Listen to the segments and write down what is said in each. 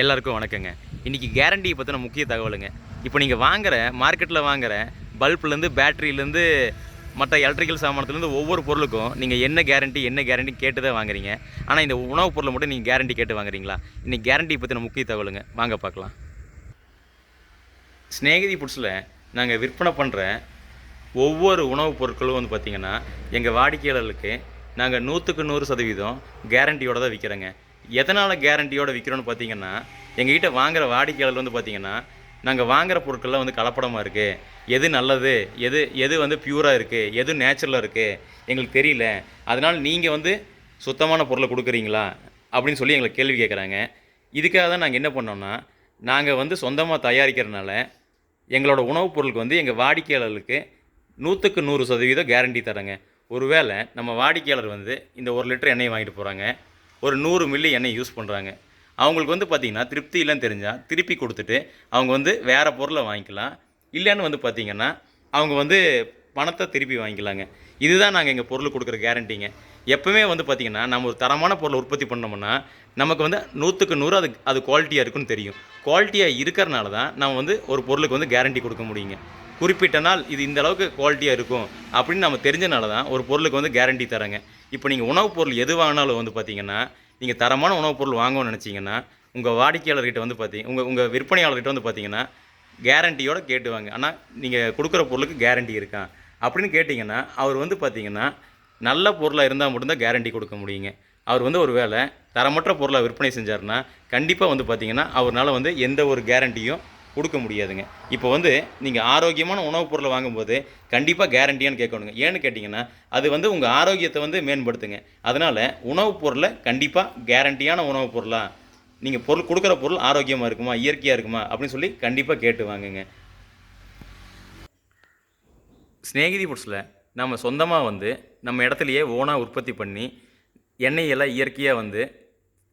எல்லாருக்கும் வணக்கங்க. இன்றைக்கி கேரண்டியை பற்றின முக்கிய தகவலுங்க. இப்போ நீங்கள் வாங்குற மார்க்கெட்டில் வாங்குகிற பல்ப்லேருந்து பேட்டரியிலேருந்து மற்ற எலக்ட்ரிக்கல் சாமானத்துலேருந்து ஒவ்வொரு பொருளுக்கும் நீங்கள் என்ன கேரண்டி என்ன கேரண்டி கேட்டு தான் வாங்குறீங்க. ஆனால் இந்த உணவுப் பொருளை மட்டும் நீங்கள் கேரண்டி கேட்டு வாங்குறீங்களா? இன்றைக்கி கேரண்டியை பற்றின முக்கிய தகவலுங்க. வாங்க பார்க்கலாம். ஸ்நேகிதி புட்ஸில் நாங்கள் விற்பனை பண்ணுற ஒவ்வொரு உணவுப் பொருட்களும் வந்து பார்த்திங்கன்னா எங்கள் வாடிக்கையாளர்களுக்கு நாங்கள் நூற்றுக்கு நூறு சதவீதம் கேரண்டியோடு தான் விற்கிறோங்க எதனால் கேரண்டியோடு விற்கிறோன்னு பார்த்தீங்கன்னா எங்ககிட்ட வாங்குற வாடிக்கையாளர் வந்து பார்த்திங்கன்னா நாங்கள் வாங்குற பொருட்கள்லாம் வந்து கலப்படமாக இருக்குது எது நல்லது? எது எது வந்து பியூராக இருக்குது எது நேச்சுரலாக இருக்குது எங்களுக்கு தெரியல. அதனால் நீங்கள் வந்து சுத்தமான பொருளை கொடுக்குறீங்களா? அப்படின்னு சொல்லி எங்களை கேள்வி கேட்குறாங்க. இதுக்காக தான் நாங்கள் என்ன பண்ணோம்னா நாங்கள் வந்து சொந்தமாக தயாரிக்கிறதுனால எங்களோட உணவுப் பொருளுக்கு வந்து எங்கள் வாடிக்கையாளர்களுக்கு நூற்றுக்கு நூறு சதவீதம் கேரண்டி தராங்க ஒருவேளை நம்ம வாடிக்கையாளர் வந்து இந்த ஒரு லிட்டர் எண்ணெய் வாங்கிட்டு போகிறாங்க ஒரு நூறு மில்லி எண்ணெய் யூஸ் பண்ணுறாங்க அவங்களுக்கு வந்து பார்த்திங்கன்னா திருப்தி இல்லைன்னு தெரிஞ்சால் திருப்பி கொடுத்துட்டு அவங்க வந்து வேறு பொருளை வாங்கிக்கலாம். இல்லைன்னு வந்து பார்த்திங்கன்னா அவங்க வந்து பணத்தை திருப்பி வாங்கிக்கலாங்க. இதுதான் நாங்கள் எங்கள் பொருள் கொடுக்குற கேரண்டிங்க எப்போவுமே வந்து பார்த்திங்கன்னா நம்ம ஒரு தரமான பொருளை உற்பத்தி பண்ணோம்னா நமக்கு வந்து நூற்றுக்கு நூறு அது அது குவாலிட்டியாக இருக்குன்னு தெரியும். குவாலிட்டியாக இருக்கிறனால தான் நம்ம வந்து ஒரு பொருளுக்கு வந்து கேரண்டி கொடுக்க முடியுங்க. குறிப்பிட்ட நாள் இது இந்த அளவுக்கு குவாலிட்டியாக இருக்கும் அப்படின்னு நம்ம தெரிஞ்சனால தான் ஒரு பொருளுக்கு வந்து கேரண்டி தரேங்க இப்போ நீங்கள் உணவுப் பொருள் எது வாங்கினாலும் வந்து பார்த்தீங்கன்னா நீங்கள் தரமான உணவுப் பொருள் வாங்கணும்னு நினச்சிங்கன்னா உங்கள் வாடிக்கையாளர்கிட்ட வந்து பார்த்தீங்க உங்கள் உங்கள் விற்பனையாளர்கிட்ட வந்து பார்த்தீங்கன்னா கேரண்டியோடு கேட்டுவாங்க. ஆனால் நீங்கள் கொடுக்குற பொருளுக்கு கேரண்டி இருக்கா? அப்படின்னு கேட்டிங்கன்னா அவர் வந்து பார்த்தீங்கன்னா நல்ல பொருளாக இருந்தால் மட்டும்தான் கேரண்டி கொடுக்க முடியுங்க. அவர் வந்து ஒரு வேளை தரமற்ற பொருளை விற்பனை செஞ்சாருன்னா கண்டிப்பாக வந்து பார்த்தீங்கன்னா அவரால் வந்து எந்த ஒரு கேரண்டியும் கொடுக்க முடியாதுங்க. இப்போ வந்து நீங்கள் ஆரோக்கியமான உணவுப் பொருளை வாங்கும்போது கண்டிப்பாக கேரண்டியான்னு கேட்கணுங்க. ஏன்னு கேட்டிங்கன்னா அது வந்து உங்கள் ஆரோக்கியத்தை வந்து மேம்படுத்துங்க. அதனால் உணவுப் பொருளை கண்டிப்பாக கேரண்டியான உணவுப் பொருளாக நீங்கள் பொருள் கொடுக்குற பொருள் ஆரோக்கியமாக இருக்குமா இயற்கையாக இருக்குமா அப்படின்னு சொல்லி கண்டிப்பாக கேட்டு வாங்குங்க. ஸ்நேகிதி ஃபுட்ஸில் நம்ம சொந்தமாக வந்து நம்ம இடத்துலையே ஓனாக உற்பத்தி பண்ணி எண்ணெயெல்லாம் இயற்கையாக வந்து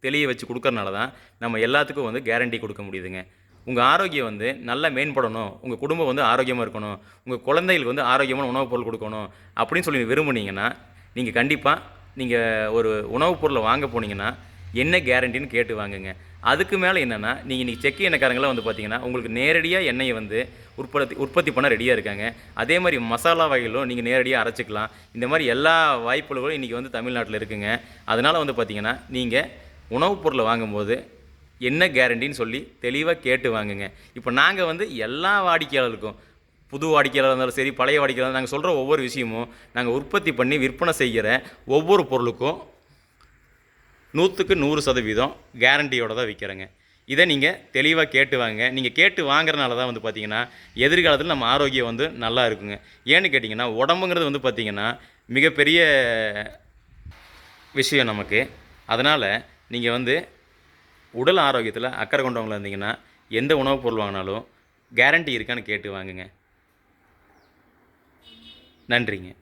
தெளிய வச்சு கொடுக்கறனால தான் நம்ம எல்லாத்துக்கும் வந்து கேரண்டி கொடுக்க முடியுதுங்க. உங்கள் ஆரோக்கியம் வந்து நல்லா மேம்படணும். உங்கள் குடும்பம் வந்து ஆரோக்கியமாக இருக்கணும். உங்கள் குழந்தைகளுக்கு வந்து ஆரோக்கியமான உணவுப் பொருள் கொடுக்கணும் அப்படின்னு சொல்லி விரும்புனீங்கன்னா நீங்கள் கண்டிப்பாக நீங்கள் ஒரு உணவுப் பொருளை வாங்க போனீங்கன்னா என்ன கேரண்டின்னு கேட்டு வாங்குங்க. அதுக்கு மேலே என்னென்னா நீங்கள் இன்றைக்கி செக் எண்ணெய்க்காரங்களாம் வந்து பார்த்தீங்கன்னா உங்களுக்கு நேரடியாக எண்ணெயை வந்து உற்பத்தி உற்பத்தி பண்ண ரெடியாக இருக்காங்க. அதே மாதிரி மசாலா வகைகளும் நீங்கள் நேரடியாக அரைச்சிக்கலாம். இந்த மாதிரி எல்லா வாய்ப்புகளும் இன்றைக்கி வந்து தமிழ்நாட்டில் இருக்குங்க. அதனால் வந்து பார்த்தீங்கன்னா நீங்கள் உணவுப் பொருளை வாங்கும்போது என்ன கேரண்டின்னு சொல்லி தெளிவாக கேட்டு வாங்குங்க. இப்போ நாங்கள் வந்து எல்லா வாடிக்கையாளருக்கும் புது வாடிக்கையாளர் இருந்தாலும் சரி பழைய வாடிக்கையாளர் நாங்கள் சொல்கிற ஒவ்வொரு விஷயமும் நாங்கள் உற்பத்தி பண்ணி விற்பனை செய்கிற ஒவ்வொரு பொருளுக்கும் நூற்றுக்கு நூறு சதவீதம் கேரண்டியோட தான் விற்கிறேங்க இதை நீங்கள் தெளிவாக கேட்டு வாங்க. நீங்கள் கேட்டு வாங்குறனால தான் வந்து பார்த்திங்கன்னா எதிர்காலத்தில் நம்ம ஆரோக்கியம் வந்து நல்லா இருக்குங்க. ஏன்னு கேட்டிங்கன்னா உடம்புங்கிறது வந்து பார்த்திங்கன்னா மிகப்பெரிய விஷயம் நமக்கு. அதனால் நீங்கள் வந்து உடல் ஆரோக்கியத்தில் அக்கறை கொண்டவங்களா இருந்தீங்கன்னா எந்த உணவுப் பொருள் வாங்கினாலும் கேரண்டி இருக்கான்னு கேட்டு வாங்குங்க. நன்றிங்க.